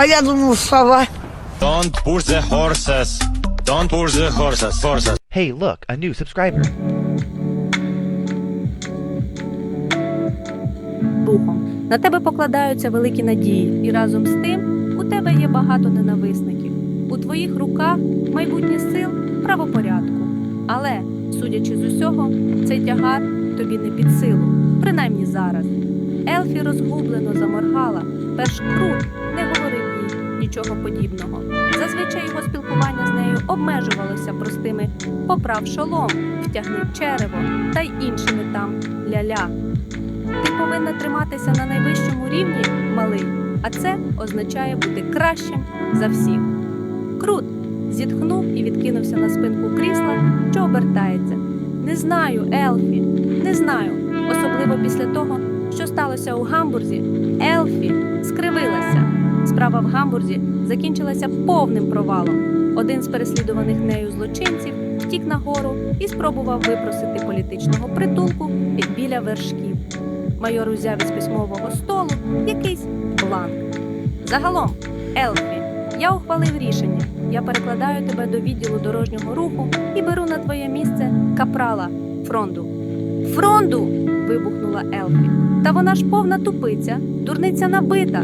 А я думав, сова. Don't push the horses. Don't push the horses. Horses. Hey, look, a new subscriber. духом. На тебе покладаються великі надії, і разом з тим у тебе є багато ненависників. У твоїх руках майбутнє сил правопорядку. Але, судячи з усього, цей тягар тобі не під силу, принаймні зараз. Елфі розгублено заморгала, перш крут не нічого подібного. Зазвичай його спілкування з нею обмежувалося простими поправ шолом, втягни черево та й іншими там ля-ля. Ти повинна триматися на найвищому рівні, малий, а це означає бути кращим за всіх. Крут зітхнув і відкинувся на спинку крісла, що обертається. Не знаю, Елфі, не знаю. Особливо після того, що сталося у Гамбурзі. Елфі. Справа в Гамбурзі закінчилася повним провалом. Один з переслідуваних нею злочинців втік нагору і спробував випросити політичного притулку від біля вершків. Майор узяв із письмового столу якийсь бланк. Загалом, Елфі, я ухвалив рішення. Я перекладаю тебе до відділу дорожнього руху і беру на твоє місце капрала Фронду. Фронду. вибухнула Елфі. Та вона ж повна тупиця, дурниця набита.